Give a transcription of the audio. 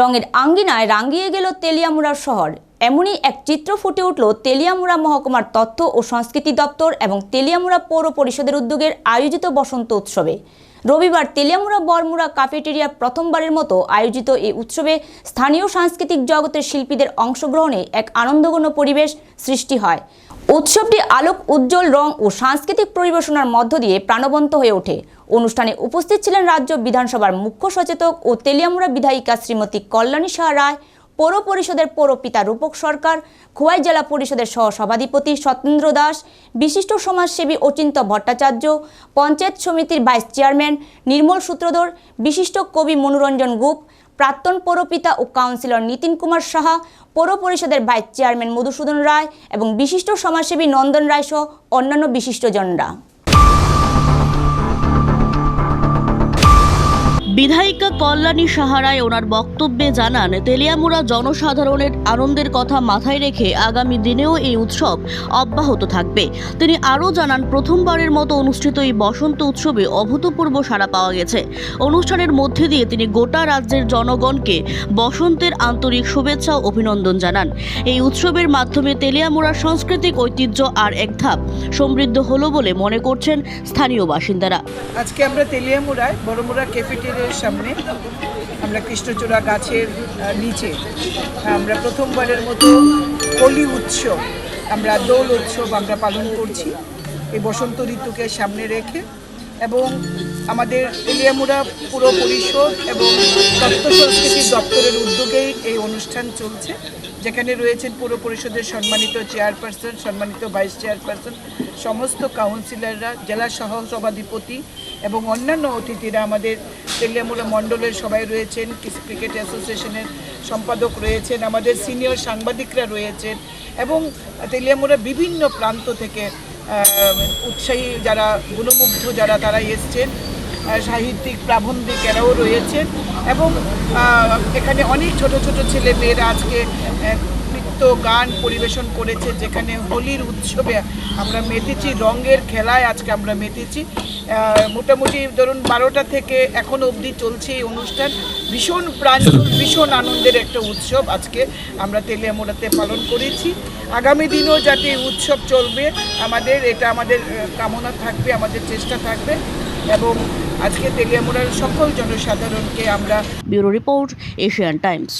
রঙের আঙ্গিনায় রাঙ্গিয়ে গেল তেলিয়ামুড়া শহর। এমনই এক চিত্র ফুটে উঠল তেলিয়ামুড়া মহকুমার তথ্য ও সংস্কৃতি দপ্তর এবং তেলিয়ামুড়া পৌর পরিষদের উদ্যোগের আয়োজিত বসন্ত উৎসবে। রবিবার তেলিয়ামুড়া বরমুড়া কাফেটেরিয়া প্রথমবারের মতো আয়োজিত এই উৎসবে স্থানীয় সাংস্কৃতিক জগতের শিল্পীদের অংশগ্রহণে এক আনন্দঘন পরিবেশ সৃষ্টি হয়। উৎসবটি আলোক, উজ্জ্বল রং ও সাংস্কৃতিক পরিবেশনার মধ্য দিয়ে প্রাণবন্ত হয়ে ওঠে। অনুষ্ঠানে উপস্থিত ছিলেন রাজ্য বিধানসভার মুখ্য সচেতক ও তেলিয়ামুড়া বিধায়িকা শ্রীমতী কল্যাণী সাহা রায়, পৌর পরিষদের পৌরপিতা রূপক সরকার, খোয়াই জেলা পরিষদের সহ সভাধিপতি সত্যেন্দ্র দাস, বিশিষ্ট সমাজসেবী অচিন্ত ভট্টাচার্য, পঞ্চায়েত সমিতির ভাইস চেয়ারম্যান নির্মল সূত্রধর, বিশিষ্ট কবি মনোরঞ্জন গুপ প্রাক্তন পৌরপিতা ও কাউন্সিলর নীতিন কুমার সাহা, পৌর পরিষদের ভাইস চেয়ারম্যান মধুসূদন রায় এবং বিশিষ্ট সমাজসেবী নন্দন রায় সহ অন্যান্য বিশিষ্টজনরা। বিধায়িকা কল্যাণী সাহারায় ওনার বক্তব্যে জানান, তেলিয়ামুড়া জনসাধারণের আনন্দের কথা মাথায় রেখে আগামী দিনেও এই উৎসব অব্যাহত থাকবে। তিনি আরও জানান, প্রথমবারের মতো অনুষ্ঠিত এই বসন্ত উৎসবে অভূতপূর্ব সাড়া পাওয়া গেছে। অনুষ্ঠানের মধ্যে দিয়ে তিনি গোটা রাজ্যের জনগণকে বসন্তের আন্তরিক শুভেচ্ছা ও অভিনন্দন জানান। এই উৎসবের মাধ্যমে তেলিয়ামুড়ার সাংস্কৃতিক ঐতিহ্য আর এক ধাপ সমৃদ্ধ হলো বলে মনে করছেন স্থানীয় বাসিন্দারা। আজকে আমরা তেলিয়ামুড়ায় বড়মুড়া ক্যাফেটেরিয়ার সামনে আমরা কৃষ্ণচূড়া গাছের নিচে, আমরা প্রথমবারের মতো হোলি উৎসব, আমরা দোল উৎসব আমরা পালন করছি। এই বসন্ত ঋতুকে সামনে রেখে এবং আমাদের তেলিয়ামুড়া পুর পরিষদ এবং তথ্য সংস্কৃতি দপ্তরের উদ্যোগেই এই অনুষ্ঠান চলছে। যেখানে রয়েছেন পুর পরিষদের সম্মানিত চেয়ারপারসন, সম্মানিত ভাইস চেয়ারপারসন, সমস্ত কাউন্সিলররা, জেলা সহ সভাধিপতি এবং অন্যান্য অতিথিরা আমাদের তেলিয়ামুড়া মণ্ডলের সবাই রয়েছেন ক্রিকেট অ্যাসোসিয়েশনের সম্পাদক রয়েছেন, আমাদের সিনিয়র সাংবাদিকরা রয়েছেন এবং তেলিয়ামুড়া বিভিন্ন প্রান্ত থেকে উৎসাহী যারা, গুণমুগ্ধ যারা তারা এসছেন সাহিত্যিক প্রাবন্ধিক এরাও রয়েছেন এবং এখানে অনেক ছোট ছোট ছেলে মেয়েরা আজকে নৃত্য গান পরিবেশন করেছে, যেখানে হোলির উৎসবে আমরা মেতেছি, রঙের খেলায় আজকে আমরা মেতেছি। মোটামুটি ধরুন বারোটা থেকে এখন অবধি চলছে এই অনুষ্ঠান। ভীষণ প্রাঞ্জল ভীষণ আনন্দের একটা উৎসব আজকে আমরা তেলিয়ামোড়াতে পালন করেছি। আগামী দিনেও যাতে উৎসব চলবে, আমাদের এটা আমাদের কামনা থাকবে, আমাদের চেষ্টা থাকবে। এবং আজকে তেলিয়ামোড়ার সকল জনসাধারণকে আমরা ব্যুরো রিপোর্ট, এশিয়ান টাইমস।